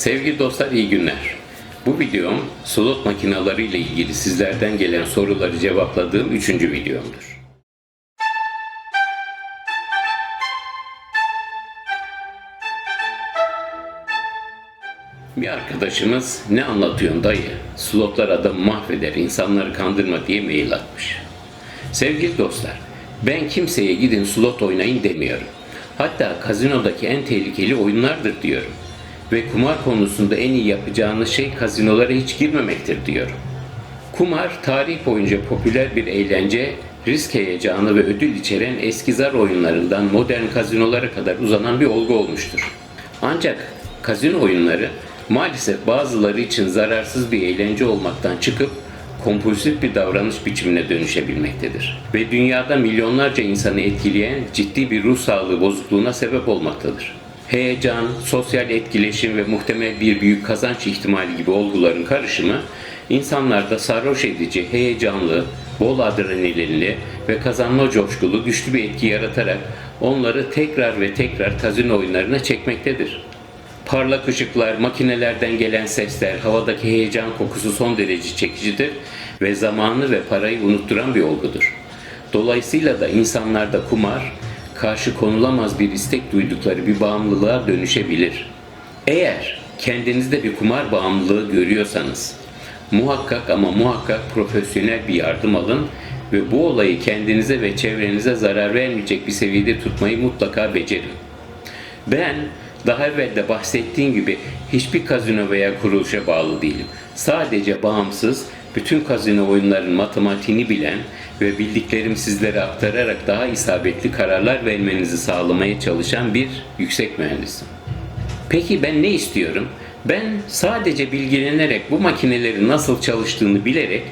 Sevgili dostlar iyi günler. Bu videom slot makinaları ile ilgili sizlerden gelen soruları cevapladığım üçüncü videomdur. Bir arkadaşımız ne anlatıyorsun dayı? Slotlar adamı mahveder, insanları kandırma diye mail atmış. Sevgili dostlar, ben kimseye gidin slot oynayın demiyorum. Hatta kazinodaki en tehlikeli oyunlardır diyorum. Ve kumar konusunda en iyi yapacağınız şey kazinolara hiç girmemektir diyorum. Kumar tarih boyunca popüler bir eğlence, risk heyecanı ve ödül içeren eski zar oyunlarından modern kazinolara kadar uzanan bir olgu olmuştur. Ancak kazino oyunları maalesef bazıları için zararsız bir eğlence olmaktan çıkıp kompulsif bir davranış biçimine dönüşebilmektedir. Ve dünyada milyonlarca insanı etkileyen ciddi bir ruh sağlığı bozukluğuna sebep olmaktadır. Heyecan, sosyal etkileşim ve muhtemel bir büyük kazanç ihtimali gibi olguların karışımı insanlarda sarhoş edici, heyecanlı, bol adrenalinli ve kazanma coşkulu güçlü bir etki yaratarak onları tekrar ve tekrar kazino oyunlarına çekmektedir. Parlak ışıklar, makinelerden gelen sesler, havadaki heyecan kokusu son derece çekicidir ve zamanı ve parayı unutturan bir olgudur. Dolayısıyla da insanlarda kumar, karşı konulamaz bir istek duydukları bir bağımlılığa dönüşebilir. Eğer kendinizde bir kumar bağımlılığı görüyorsanız, muhakkak ama muhakkak profesyonel bir yardım alın ve bu olayı kendinize ve çevrenize zarar vermeyecek bir seviyede tutmayı mutlaka becerin. Ben daha evvel de bahsettiğim gibi hiçbir kazino veya kuruluşa bağlı değilim. Sadece bağımsız, bütün kazino oyunlarının matematiğini bilen ve bildiklerimi sizlere aktararak daha isabetli kararlar vermenizi sağlamaya çalışan bir yüksek mühendisim. Peki ben ne istiyorum? Ben sadece bilgilenerek bu makinelerin nasıl çalıştığını bilerek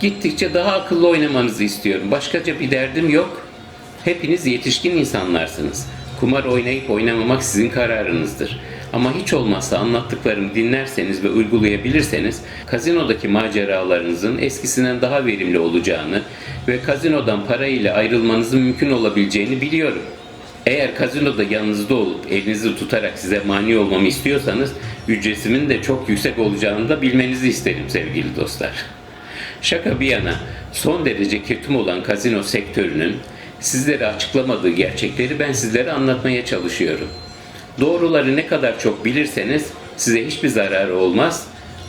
gittikçe daha akıllı oynamanızı istiyorum. Başkaca bir derdim yok. Hepiniz yetişkin insanlarsınız. Kumar oynayıp oynamamak sizin kararınızdır. Ama hiç olmazsa anlattıklarımı dinlerseniz ve uygulayabilirseniz kazinodaki maceralarınızın eskisinden daha verimli olacağını ve kazinodan parayla ayrılmanızın mümkün olabileceğini biliyorum. Eğer kazinoda yanınızda olup elinizi tutarak size mani olmamı istiyorsanız ücretimin de çok yüksek olacağını da bilmenizi isterim sevgili dostlar. Şaka bir yana son derece ketum olan kazino sektörünün sizlere açıklamadığı gerçekleri ben sizlere anlatmaya çalışıyorum. Doğruları ne kadar çok bilirseniz size hiçbir zararı olmaz.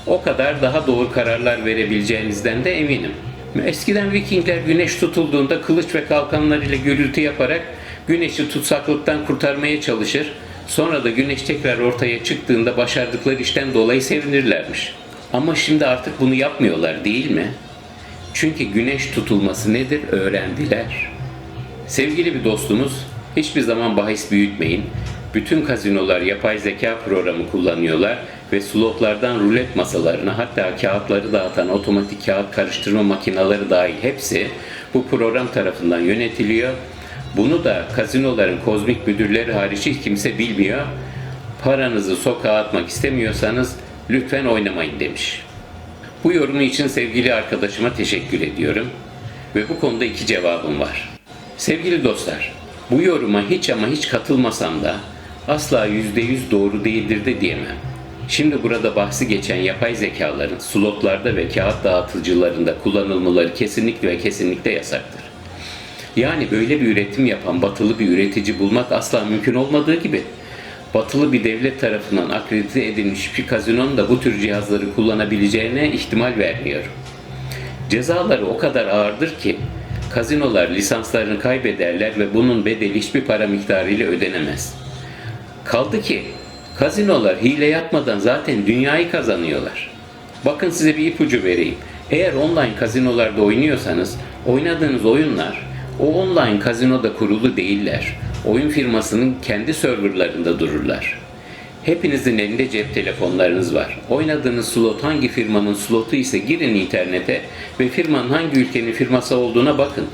O kadar daha doğru kararlar verebileceğinizden de eminim. Eskiden Vikingler güneş tutulduğunda kılıç ve kalkanlarıyla gürültü yaparak güneşi tutsaklıktan kurtarmaya çalışır. Sonra da güneş tekrar ortaya çıktığında başardıkları işten dolayı sevinirlermiş. Ama şimdi artık bunu yapmıyorlar değil mi? Çünkü güneş tutulması nedir öğrendiler. Sevgili bir dostumuz, hiçbir zaman bahis büyütmeyin. Bütün kazinolar yapay zeka programı kullanıyorlar ve slotlardan rulet masalarına hatta kağıtları dağıtan otomatik kağıt karıştırma makineleri dahil hepsi bu program tarafından yönetiliyor. Bunu da kazinoların kozmik müdürleri hariç hiç kimse bilmiyor. Paranızı sokağa atmak istemiyorsanız lütfen oynamayın demiş. Bu yorumu için sevgili arkadaşıma teşekkür ediyorum. Ve bu konuda iki cevabım var. Sevgili dostlar, bu yoruma hiç ama hiç katılmasam da asla yüzde yüz doğru değildir de diyemem. Şimdi burada bahsi geçen yapay zekaların slotlarda ve kağıt dağıtıcılarında kullanılmaları kesinlikle ve kesinlikle yasaktır. Yani böyle bir üretim yapan batılı bir üretici bulmak asla mümkün olmadığı gibi batılı bir devlet tarafından akredite edilmiş bir kazinonun da bu tür cihazları kullanabileceğine ihtimal vermiyorum. Cezaları o kadar ağırdır ki kazinolar lisanslarını kaybederler ve bunun bedeli hiçbir para miktarı ile ödenemez. Kaldı ki kazinolar hile yapmadan zaten dünyayı kazanıyorlar. Bakın size bir ipucu vereyim. Eğer online kazinolarda oynuyorsanız oynadığınız oyunlar o online kazinoda kurulu değiller. Oyun firmasının kendi serverlarında dururlar. Hepinizin elinde cep telefonlarınız var. Oynadığınız slot hangi firmanın slotu ise girin internete ve firmanın hangi ülkenin firması olduğuna bakın.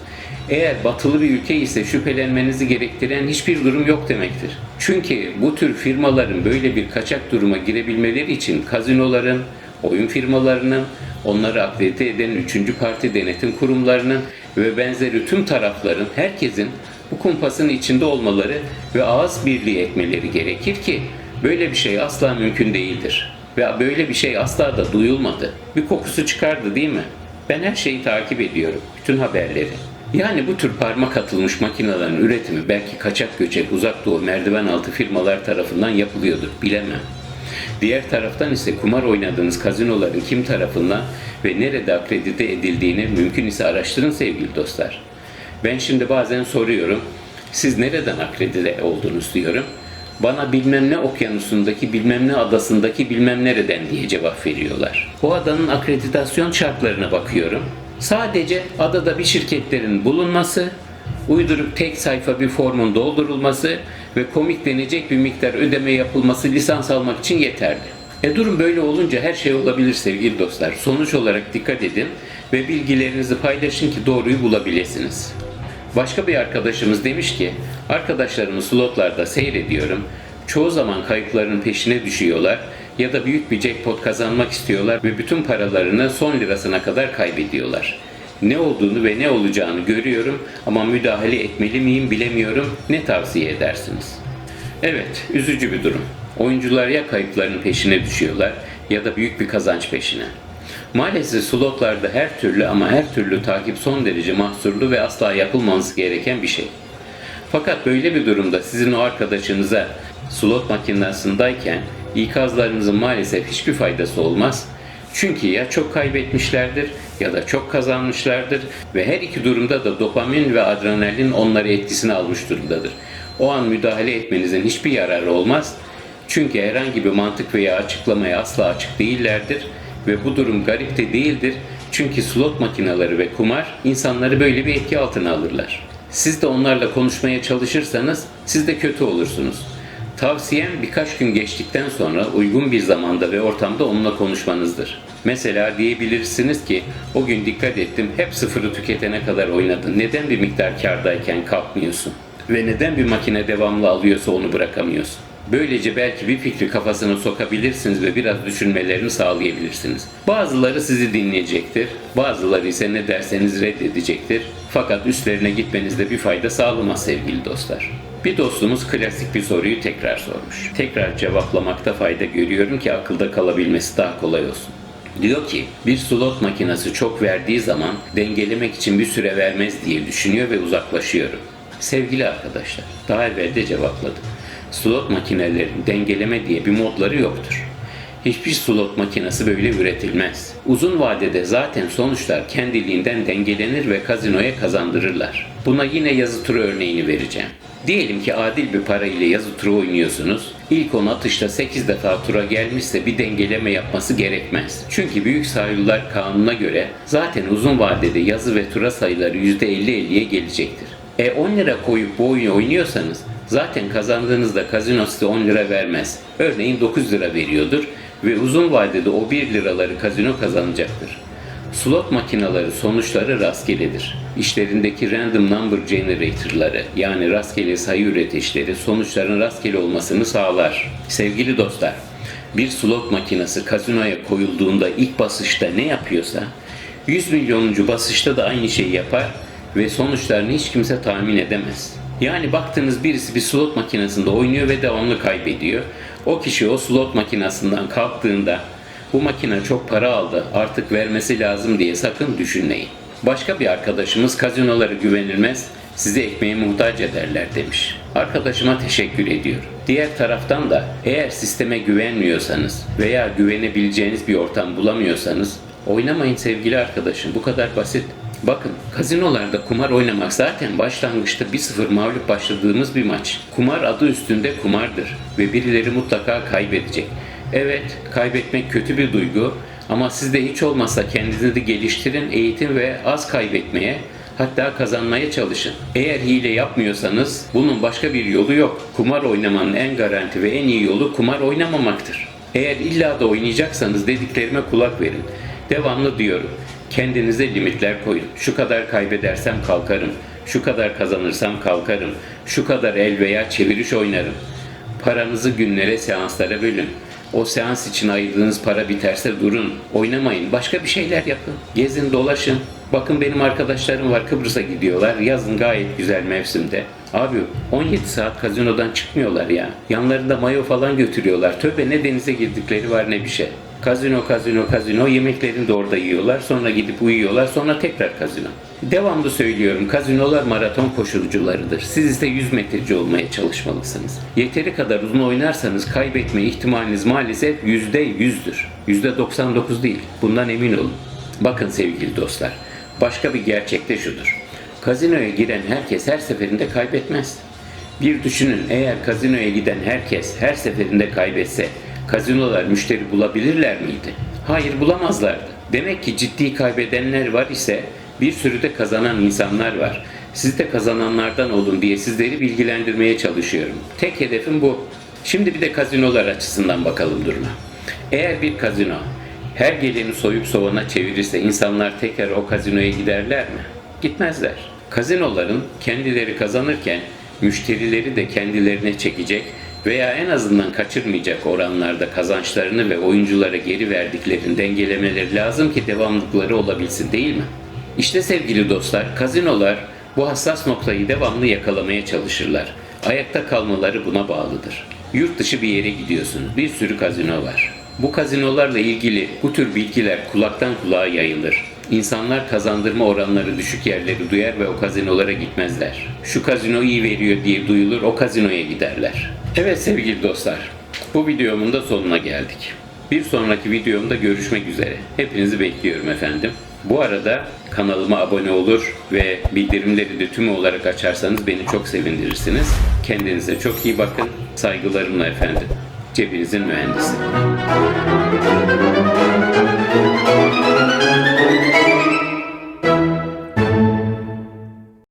Eğer batılı bir ülke ise şüphelenmenizi gerektiren hiçbir durum yok demektir. Çünkü bu tür firmaların böyle bir kaçak duruma girebilmeleri için kazinoların, oyun firmalarının, onları akredite eden üçüncü parti denetim kurumlarının ve benzeri tüm tarafların, herkesin bu kumpasın içinde olmaları ve ağız birliği etmeleri gerekir ki Böyle bir şey asla mümkün değildir. Ve böyle bir şey asla da duyulmadı. Bir kokusu çıkardı değil mi? Ben her şeyi takip ediyorum. Bütün haberleri. Yani bu tür parmak atılmış makinelerin üretimi belki kaçak göçek uzak doğu merdiven altı firmalar tarafından yapılıyordur. Bilemem. Diğer taraftan ise kumar oynadığınız kazinoların kim tarafından ve nerede akredite edildiğini mümkün ise araştırın sevgili dostlar. Ben şimdi bazen soruyorum, siz nereden akredite oldunuz diyorum. Bana bilmem ne okyanusundaki bilmem ne adasındaki bilmem nereden diye cevap veriyorlar. O adanın akreditasyon şartlarına bakıyorum. Sadece adada bir şirketlerin bulunması, uydurup tek sayfa bir formun doldurulması ve komik denecek bir miktar ödeme yapılması lisans almak için yeterli. E durum böyle olunca her şey olabilir sevgili dostlar. Sonuç olarak dikkat edin ve bilgilerinizi paylaşın ki doğruyu bulabilirsiniz. Başka bir arkadaşımız demiş ki, arkadaşlarımı slotlarda seyrediyorum. Çoğu zaman kayıplarının peşine düşüyorlar ya da büyük bir jackpot kazanmak istiyorlar ve bütün paralarını son lirasına kadar kaybediyorlar. Ne olduğunu ve ne olacağını görüyorum ama müdahale etmeli miyim bilemiyorum. Ne tavsiye edersiniz? Evet, üzücü bir durum. Oyuncular ya kayıplarının peşine düşüyorlar ya da büyük bir kazanç peşine. Maalesef slotlarda her türlü ama her türlü takip son derece mahsurlu ve asla yapılmaması gereken bir şey. Fakat böyle bir durumda sizin o arkadaşınıza slot makinesindeyken ikazlarınızın maalesef hiçbir faydası olmaz. Çünkü ya çok kaybetmişlerdir ya da çok kazanmışlardır ve her iki durumda da dopamin ve adrenalin onları etkisine almış durumdadır. O an müdahale etmenizin hiçbir yararı olmaz. Çünkü herhangi bir mantık veya açıklamaya asla açık değillerdir ve bu durum garip de değildir. Çünkü slot makineleri ve kumar insanları böyle bir etki altına alırlar. Siz de onlarla konuşmaya çalışırsanız siz de kötü olursunuz. Tavsiyem birkaç gün geçtikten sonra uygun bir zamanda ve ortamda onunla konuşmanızdır. Mesela diyebilirsiniz ki o gün dikkat ettim hep sıfırı tüketene kadar oynadın. Neden bir miktar kardayken kalkmıyorsun? Ve neden bir makine devamlı alıyorsa onu bırakamıyorsun? Böylece belki bir fikri kafasına sokabilirsiniz ve biraz düşünmelerini sağlayabilirsiniz. Bazıları sizi dinleyecektir, bazıları ise ne derseniz reddedecektir. Fakat üstlerine gitmenizde bir fayda sağlamaz sevgili dostlar. Bir dostumuz klasik bir soruyu tekrar sormuş. Tekrar cevaplamakta fayda görüyorum ki akılda kalabilmesi daha kolay olsun. Diyor ki bir slot makinesi çok verdiği zaman dengelemek için bir süre vermez diye düşünüyor ve uzaklaşıyorum. Sevgili arkadaşlar, daha evvel de cevapladım. Slot makinelerin dengeleme diye bir modları yoktur. Hiçbir slot makinesi böyle üretilmez. Uzun vadede zaten sonuçlar kendiliğinden dengelenir ve kazinoya kazandırırlar. Buna yine yazı turu örneğini vereceğim. Diyelim ki adil bir para ile yazı turu oynuyorsunuz. İlk 10 atışta 8 defa tura gelmişse bir dengeleme yapması gerekmez. Çünkü büyük sayılar kanuna göre zaten uzun vadede yazı ve tura sayıları %50-50'ye gelecektir. E 10 lira koyup bu oyunu oynuyorsanız zaten kazandığınızda kazino size 10 lira vermez. Örneğin 9 lira veriyordur ve uzun vadede o 1 liraları kazino kazanacaktır. Slot makineleri sonuçları rastgeledir. İşlerindeki random number generator'ları yani rastgele sayı üreticileri sonuçların rastgele olmasını sağlar. Sevgili dostlar, bir slot makinesi kazinoya koyulduğunda ilk basışta ne yapıyorsa 100 milyonuncu basışta da aynı şeyi yapar ve sonuçlarını hiç kimse tahmin edemez. Yani baktığınız birisi bir slot makinesinde oynuyor ve devamlı kaybediyor. O kişi o slot makinesinden kalktığında bu makine çok para aldı artık vermesi lazım diye sakın düşünmeyin. Başka bir arkadaşımız kazinoları güvenilmez sizi ekmeğe muhtaç ederler demiş. Arkadaşıma teşekkür ediyorum. Diğer taraftan da eğer sisteme güvenmiyorsanız veya güvenebileceğiniz bir ortam bulamıyorsanız oynamayın sevgili arkadaşım bu kadar basit. Bakın kazinolarda kumar oynamak zaten başlangıçta 1-0 mağlup başladığımız bir maç. Kumar adı üstünde kumardır ve birileri mutlaka kaybedecek. Evet kaybetmek kötü bir duygu ama siz de hiç olmazsa kendinizi geliştirin, eğitim ve az kaybetmeye hatta kazanmaya çalışın. Eğer hile yapmıyorsanız bunun başka bir yolu yok. Kumar oynamanın en garanti ve en iyi yolu kumar oynamamaktır. Eğer illa da oynayacaksanız dediklerime kulak verin. Devamlı diyorum. Kendinize limitler koyun. Şu kadar kaybedersem kalkarım. Şu kadar kazanırsam kalkarım. Şu kadar el veya çeviriş oynarım. Paranızı günlere, seanslara bölün. O seans için ayırdığınız para biterse durun. Oynamayın. Başka bir şeyler yapın. Gezin, dolaşın. Bakın benim arkadaşlarım var Kıbrıs'a gidiyorlar. Yazın gayet güzel mevsimde. Abi 17 saat kazinodan çıkmıyorlar ya. Yanlarında mayo falan götürüyorlar. Tövbe ne denize girdikleri var ne bir şey. Kazino, kazino, kazino. Yemeklerini de orada yiyorlar. Sonra gidip uyuyorlar. Sonra tekrar kazino. Devamlı söylüyorum. Kazinolar maraton koşucularıdır. Siz ise 100 metreci olmaya çalışmalısınız. Yeteri kadar uzun oynarsanız kaybetme ihtimaliniz maalesef %100'dür. %99 değil. Bundan emin olun. Bakın sevgili dostlar. Başka bir gerçek de şudur. Kazinoya giren herkes her seferinde kaybetmez. Bir düşünün eğer kazinoya giden herkes her seferinde kaybetse kazinolar müşteri bulabilirler miydi? Hayır bulamazlardı. Demek ki ciddi kaybedenler var ise bir sürü de kazanan insanlar var. Siz de kazananlardan olun diye sizleri bilgilendirmeye çalışıyorum. Tek hedefim bu. Şimdi bir de kazinolar açısından bakalım duruma. Eğer bir kazino her geleni soyup soğana çevirirse insanlar tekrar o kazinoya giderler mi? Gitmezler. Kazinoların kendileri kazanırken müşterileri de kendilerine çekecek veya en azından kaçırmayacak oranlarda kazançlarını ve oyunculara geri verdiklerini dengelemeleri lazım ki devamlılıkları olabilsin değil mi? İşte sevgili dostlar, kazinolar bu hassas noktayı devamlı yakalamaya çalışırlar. Ayakta kalmaları buna bağlıdır. Yurt dışı bir yere gidiyorsunuz, bir sürü kazino var. Bu kazinolarla ilgili bu tür bilgiler kulaktan kulağa yayılır. İnsanlar kazandırma oranları düşük yerleri duyar ve o kazinolara gitmezler. Şu kazino iyi veriyor diye duyulur, o kazinoya giderler. Evet sevgili dostlar, bu videomun da sonuna geldik. Bir sonraki videomda görüşmek üzere. Hepinizi bekliyorum efendim. Bu arada kanalıma abone olur ve bildirimleri de tüm olarak açarsanız beni çok sevindirirsiniz. Kendinize çok iyi bakın. Saygılarımla efendim. Cebinizin mühendisi.